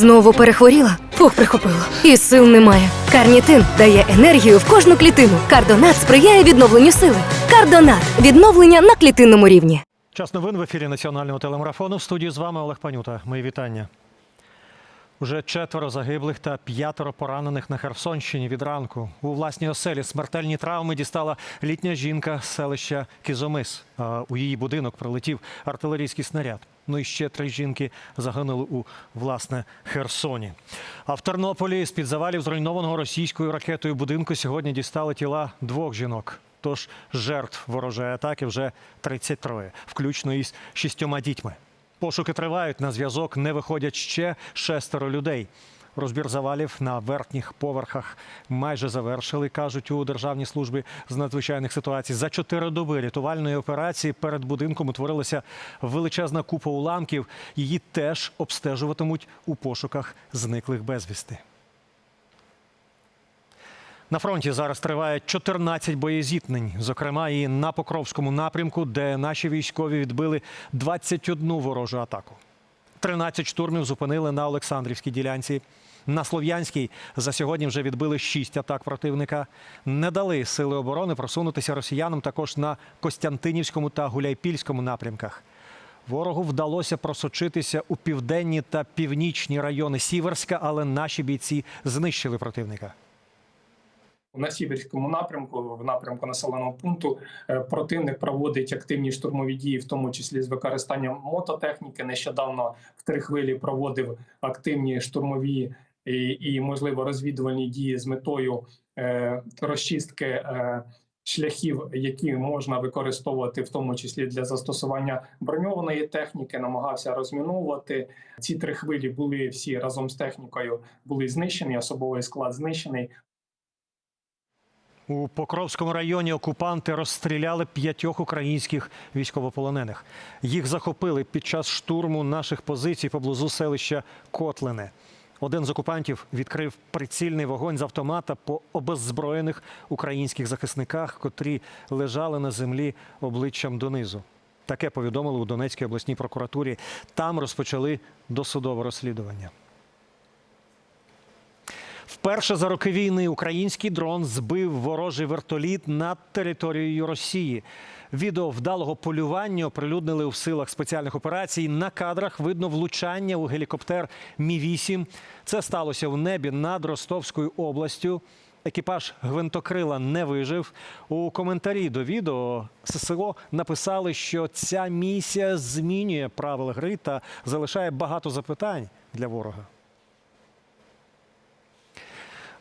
Знову перехворіла? Фух, прихопило. І сил немає. Карнітин дає енергію в кожну клітину. Кардонат сприяє відновленню сили. Кардонат відновлення на клітинному рівні. Час новин в ефірі національного телемарафону. В студії з вами Олег Панюта. Мої вітання. Уже четверо загиблих та п'ятеро поранених на Херсонщині від ранку. У власній оселі смертельні травми дістала літня жінка з селища Кізомис. У її будинок прилетів артилерійський снаряд. Ну і ще три жінки загинули у власне Херсоні. А в Тернополі з під завалів зруйнованого російською ракетою будинку сьогодні дістали тіла двох жінок. Тож жертв ворожої атаки вже 33, включно із шістьома дітьми. Пошуки тривають. На зв'язок не виходять ще шестеро людей. Розбір завалів на верхніх поверхах майже завершили, кажуть у Державній службі з надзвичайних ситуацій. За чотири доби рятувальної операції перед будинком утворилася величезна купа уламків. Її теж обстежуватимуть у пошуках зниклих безвісти. На фронті зараз триває 14 боєзіткнень, зокрема і на Покровському напрямку, де наші військові відбили 21 ворожу атаку. 13 штурмів зупинили на Олександрівській ділянці. На Слов'янській за сьогодні вже відбили 6 атак противника. Не дали сили оборони просунутися росіянам також на Костянтинівському та Гуляйпільському напрямках. Ворогу вдалося просочитися у південні та північні райони Сіверська, але наші бійці знищили противника. На сіверському напрямку, в напрямку населеного пункту, е, противник проводить активні штурмові дії, в тому числі з використанням мототехніки. Нещодавно в три хвилі проводив активні штурмові і, і можливо розвідувальні дії з метою е, розчистки е, шляхів, які можна використовувати, в тому числі для застосування броньованої техніки. Намагався розміновувати. Ці три хвилі були всі разом з технікою були знищені. Особовий склад знищений. У Покровському районі окупанти розстріляли п'ятьох українських військовополонених. Їх захопили під час штурму наших позицій поблизу селища Котлине. Один з окупантів відкрив прицільний вогонь з автомата по обеззброєних українських захисниках, котрі лежали на землі обличчям донизу. Таке повідомили у Донецькій обласній прокуратурі. Там розпочали досудове розслідування. Вперше за роки війни український дрон збив ворожий вертоліт над територією Росії. Відео вдалого полювання оприлюднили у силах спеціальних операцій. На кадрах видно влучання у гелікоптер Мі 8 Це сталося в небі над Ростовською областю. Екіпаж гвинтокрила не вижив. У коментарі до відео ССО написали, що ця місія змінює правила гри та залишає багато запитань для ворога.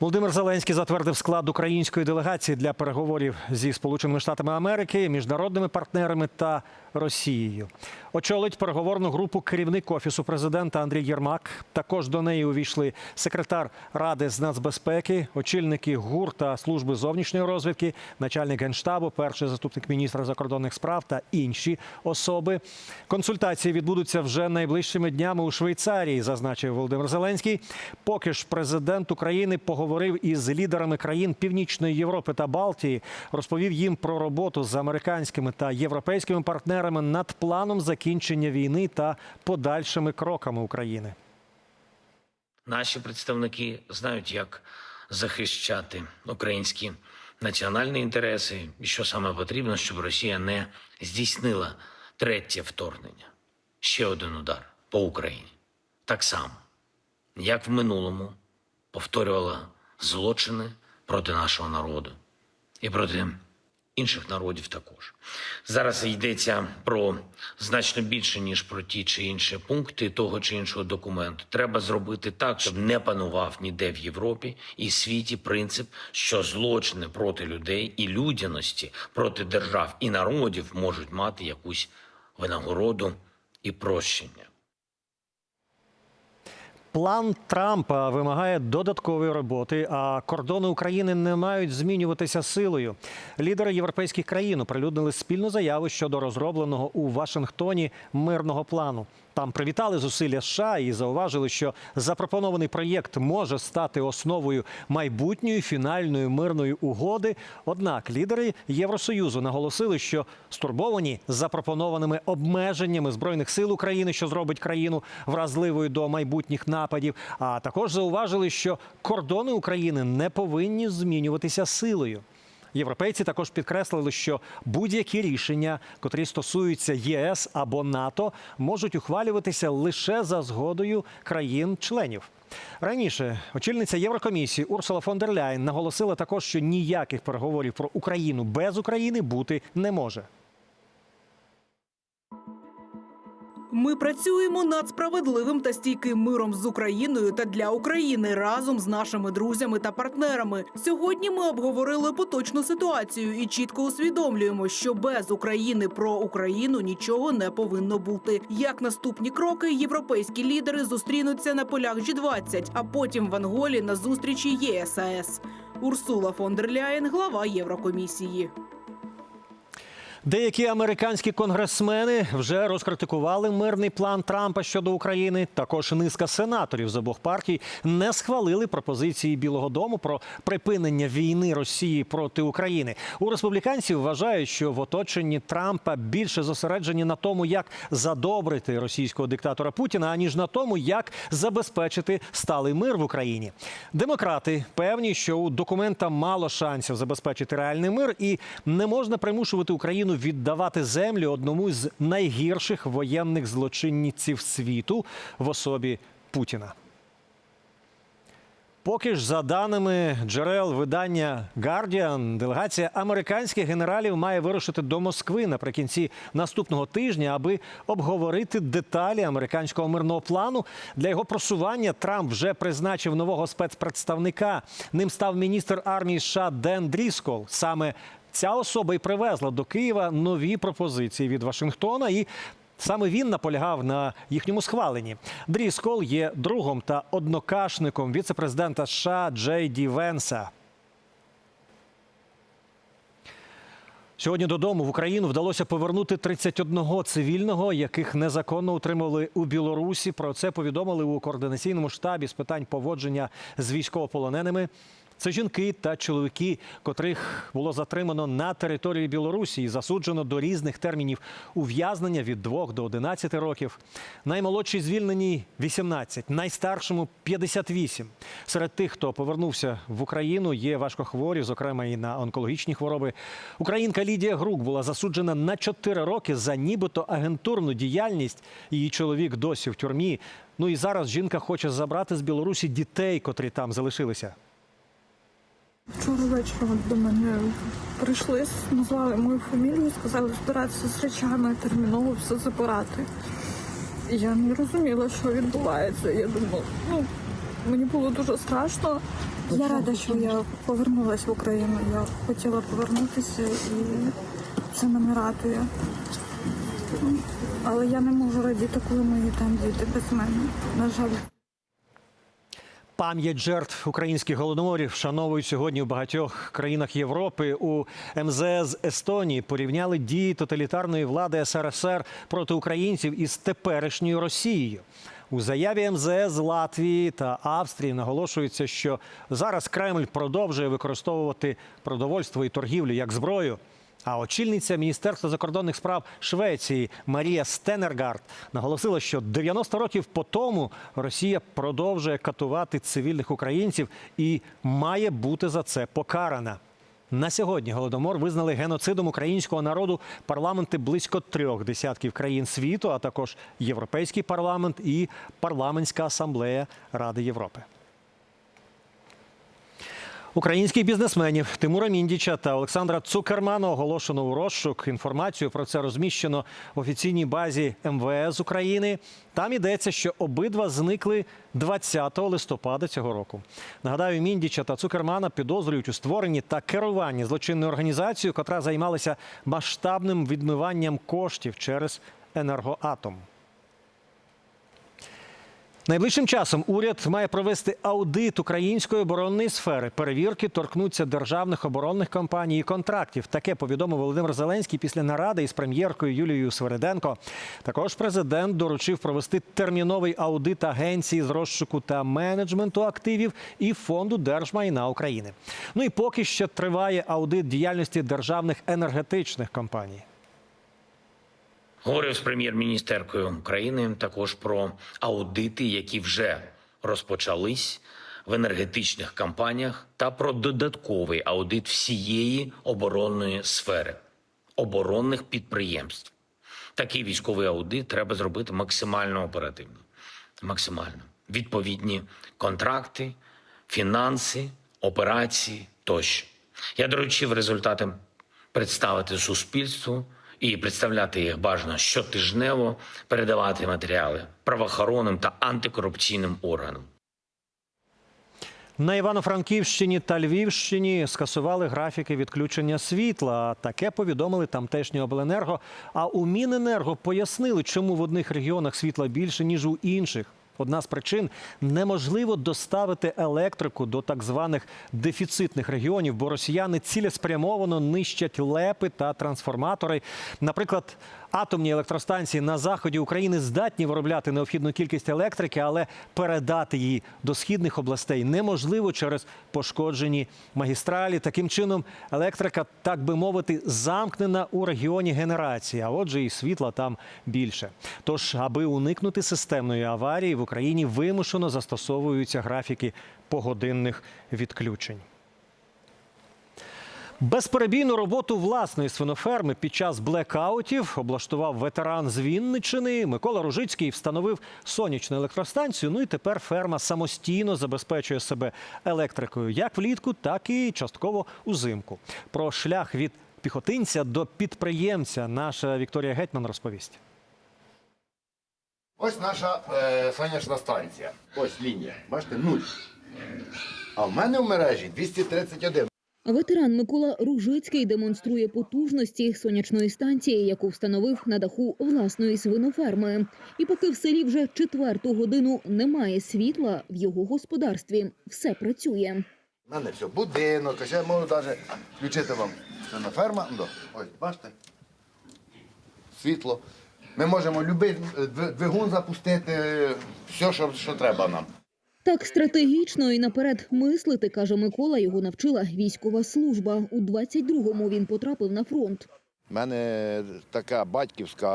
Володимир Зеленський затвердив склад української делегації для переговорів зі Сполученими Штатами Америки, міжнародними партнерами та Росією. Очолить переговорну групу керівник офісу президента Андрій Єрмак. Також до неї увійшли секретар ради з нацбезпеки, очільники ГУР та служби зовнішньої розвідки, начальник генштабу, перший заступник міністра закордонних справ та інші особи. Консультації відбудуться вже найближчими днями у Швейцарії, зазначив Володимир Зеленський. Поки ж президент України поговорив із лідерами країн Північної Європи та Балтії, розповів їм про роботу з американськими та європейськими партнерами над планом закінчення війни та подальшими кроками України. Наші представники знають, як захищати українські національні інтереси, і що саме потрібно, щоб Росія не здійснила третє вторгнення. Ще один удар по Україні. Так само, як в минулому повторювала злочини проти нашого народу і проти інших народів також. Зараз йдеться про значно більше, ніж про ті чи інші пункти того чи іншого документу. Треба зробити так, щоб не панував ніде в Європі і світі принцип, що злочини проти людей і людяності проти держав і народів можуть мати якусь винагороду і прощення. План Трампа вимагає додаткової роботи, а кордони України не мають змінюватися силою. Лідери європейських країн оприлюднили спільну заяву щодо розробленого у Вашингтоні мирного плану. Там привітали зусилля США і зауважили, що запропонований проєкт може стати основою майбутньої фінальної мирної угоди. Однак лідери Євросоюзу наголосили, що стурбовані запропонованими обмеженнями збройних сил України, що зробить країну вразливою до майбутніх нападів. А також зауважили, що кордони України не повинні змінюватися силою. Європейці також підкреслили, що будь-які рішення, котрі стосуються ЄС або НАТО, можуть ухвалюватися лише за згодою країн-членів. Раніше очільниця Єврокомісії Урсула фон дер Ляйн наголосила також, що ніяких переговорів про Україну без України бути не може. Ми працюємо над справедливим та стійким миром з Україною та для України разом з нашими друзями та партнерами. Сьогодні ми обговорили поточну ситуацію і чітко усвідомлюємо, що без України про Україну нічого не повинно бути. Як наступні кроки, європейські лідери зустрінуться на полях G20, а потім в Анголі на зустрічі ЄСАЕС. Урсула фон дер Ляєн, глава Єврокомісії. Деякі американські конгресмени вже розкритикували мирний план Трампа щодо України. Також низка сенаторів з обох партій не схвалили пропозиції Білого Дому про припинення війни Росії проти України. У республіканців вважають, що в оточенні Трампа більше зосереджені на тому, як задобрити російського диктатора Путіна, аніж на тому, як забезпечити сталий мир в Україні. Демократи певні, що у документа мало шансів забезпечити реальний мир, і не можна примушувати Україну віддавати землю одному з найгірших воєнних злочинців світу в особі Путіна. Поки ж, за даними джерел видання Guardian, делегація американських генералів має вирушити до Москви наприкінці наступного тижня, аби обговорити деталі американського мирного плану. Для його просування Трамп вже призначив нового спецпредставника. Ним став міністр армії США Ден Дріскол. Саме ця особа і привезла до Києва нові пропозиції від Вашингтона і. Саме він наполягав на їхньому схваленні. Дріскол є другом та однокашником віцепрезидента США Джей Ді Венса. Сьогодні додому в Україну вдалося повернути 31 цивільного, яких незаконно утримували у Білорусі. Про це повідомили у координаційному штабі з питань поводження з військовополоненими. Це жінки та чоловіки, котрих було затримано на території Білорусі і засуджено до різних термінів ув'язнення від 2 до 11 років. Наймолодший звільнені 18, найстаршому 58. Серед тих, хто повернувся в Україну, є важкохворі, зокрема і на онкологічні хвороби. Українка Лідія Грук була засуджена на 4 роки за нібито агентурну діяльність. Її чоловік досі в тюрмі. Ну і зараз жінка хоче забрати з Білорусі дітей, котрі там залишилися. Вчора вечором до мене прийшли, назвали мою фамілію, сказали збиратися з речами, терміново все забирати. Я не розуміла, що відбувається. Я думала, ну мені було дуже страшно. Я рада, що я повернулася в Україну. Я хотіла повернутися і це мене радує. Але я не можу радіти, коли мої там діти без мене. На жаль. Пам'ять жертв українських голодоморів вшановують сьогодні у багатьох країнах Європи. У МЗС Естонії порівняли дії тоталітарної влади СРСР проти українців із теперішньою Росією. У заяві МЗС Латвії та Австрії наголошується, що зараз Кремль продовжує використовувати продовольство і торгівлю як зброю. А очільниця Міністерства закордонних справ Швеції Марія Стенергард наголосила, що 90 років по тому Росія продовжує катувати цивільних українців і має бути за це покарана. На сьогодні голодомор визнали геноцидом українського народу парламенти близько трьох десятків країн світу, а також Європейський парламент і парламентська асамблея Ради Європи. Українських бізнесменів Тимура Міндіча та Олександра Цукермана оголошено у розшук. Інформацію про це розміщено в офіційній базі МВС України. Там йдеться, що обидва зникли 20 листопада цього року. Нагадаю, Міндіча та Цукермана підозрюють у створенні та керуванні злочинною організацією, котра займалася масштабним відмиванням коштів через енергоатом. Найближчим часом уряд має провести аудит української оборонної сфери. Перевірки торкнуться державних оборонних компаній і контрактів. Таке повідомив Володимир Зеленський після наради із прем'єркою Юлією Свериденко. Також президент доручив провести терміновий аудит агенції з розшуку та менеджменту активів і фонду держмайна України. Ну і поки що триває аудит діяльності державних енергетичних компаній. Говорив з прем'єр-міністеркою України також про аудити, які вже розпочались в енергетичних кампаніях та про додатковий аудит всієї оборонної сфери оборонних підприємств. Такий військовий аудит треба зробити максимально оперативно. Максимально. Відповідні контракти, фінанси, операції тощо. Я доручив результати представити суспільству і представляти їх бажано щотижнево, передавати матеріали правоохоронним та антикорупційним органам. На Івано-Франківщині та Львівщині скасували графіки відключення світла. Таке повідомили тамтешні обленерго. А у Міненерго пояснили, чому в одних регіонах світла більше ніж у інших. Одна з причин неможливо доставити електрику до так званих дефіцитних регіонів, бо росіяни цілеспрямовано нищать лепи та трансформатори. Наприклад, атомні електростанції на заході України здатні виробляти необхідну кількість електрики, але передати її до східних областей неможливо через пошкоджені магістралі. Таким чином, електрика, так би мовити, замкнена у регіоні генерації, а отже, і світла там більше. Тож, аби уникнути системної аварії, в Україні вимушено застосовуються графіки погодинних відключень. Безперебійну роботу власної свиноферми під час блекаутів облаштував ветеран з Вінничини. Микола Ружицький встановив сонячну електростанцію. Ну і тепер ферма самостійно забезпечує себе електрикою як влітку, так і частково узимку. Про шлях від піхотинця до підприємця наша Вікторія Гетьман розповість. Ось наша е, сонячна станція. Ось лінія. Бачите, нуль. А в мене в мережі 231. Ветеран Микола Ружицький демонструє потужності сонячної станції, яку встановив на даху власної свиноферми. І поки в селі вже четверту годину немає світла, в його господарстві все працює. У мене все, будинок, ще можу навіть включити вам свиноферма. Ну, Ось, бачите? Світло. Ми можемо будь-який двигун запустити, все, що, що треба нам. Так стратегічно і наперед мислити, каже Микола, його навчила військова служба. У 22-му він потрапив на фронт. У мене така батьківська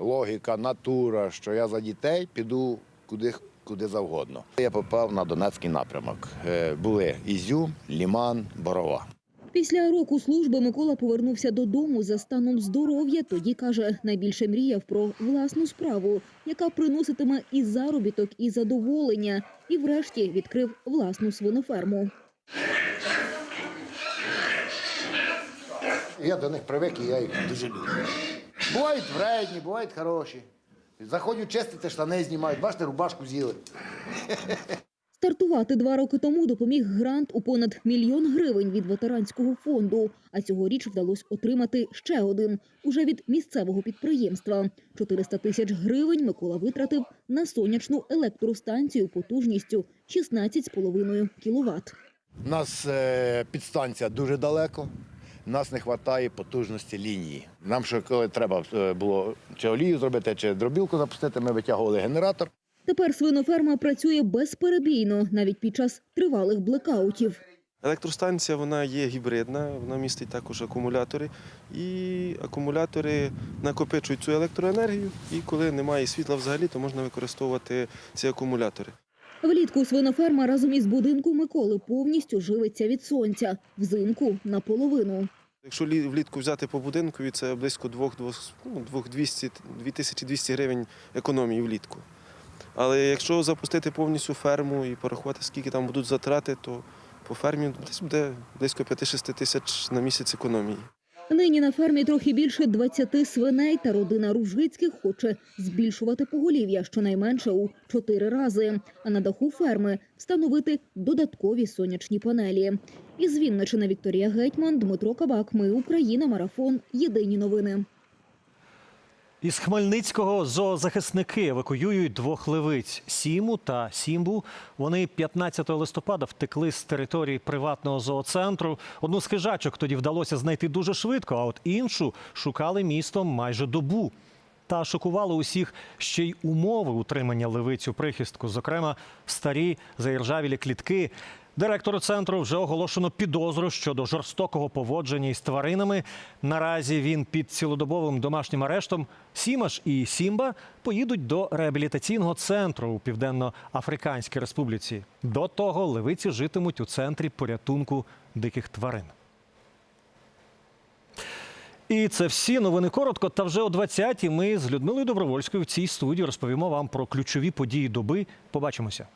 логіка, натура, що я за дітей піду куди, куди завгодно. Я попав на Донецький напрямок. Е, Були Ізюм, Ліман, Борова. Після року служби Микола повернувся додому за станом здоров'я. Тоді каже, найбільше мріяв про власну справу, яка приноситиме і заробіток, і задоволення. І врешті відкрив власну свиноферму. Я до них привик і я їх дуже люблю. Бувають вредні, бувають хороші. Заходять чистити, штани знімають. Бачите, рубашку з'їли. Стартувати два роки тому допоміг грант у понад мільйон гривень від ветеранського фонду. А цьогоріч вдалося отримати ще один уже від місцевого підприємства. 400 тисяч гривень Микола витратив на сонячну електростанцію потужністю 16,5 кВт. У нас е, підстанція дуже далеко. Нас не вистачає потужності лінії. Нам що коли треба е, було чи олію зробити, чи дробілку запустити, ми витягували генератор. Тепер свиноферма працює безперебійно навіть під час тривалих блекаутів. Електростанція вона є гібридна, вона містить також акумулятори. І акумулятори накопичують цю електроенергію. І коли немає світла взагалі, то можна використовувати ці акумулятори. Влітку свиноферма разом із будинком Миколи повністю живиться від сонця, взимку наполовину. Якщо лі- влітку взяти по будинкові, це близько 2, ну, 2200, 2200 гривень економії влітку. Але якщо запустити повністю ферму і порахувати, скільки там будуть затрати, то по фермі десь буде близько 5-6 тисяч на місяць економії. Нині на фермі трохи більше 20 свиней, та родина Ружицьких хоче збільшувати поголів'я щонайменше у чотири рази, а на даху ферми встановити додаткові сонячні панелі. Із Вінничини Вікторія Гетьман, Дмитро Кабак. Ми Україна. Марафон. Єдині новини. Із Хмельницького зоозахисники евакуюють двох левиць Сіму та Сімбу. Вони 15 листопада втекли з території приватного зооцентру. Одну з хижачок тоді вдалося знайти дуже швидко, а от іншу шукали містом майже добу. Та шокувало усіх ще й умови утримання левиць у прихистку, зокрема, старі заіржавілі клітки. Директору центру вже оголошено підозру щодо жорстокого поводження із тваринами. Наразі він під цілодобовим домашнім арештом. Сімаш і Сімба поїдуть до реабілітаційного центру у Південно-Африканській Республіці. До того левиці житимуть у центрі порятунку диких тварин. І це всі новини коротко. Та вже о 20-й ми з Людмилою Добровольською в цій студії розповімо вам про ключові події доби. Побачимося.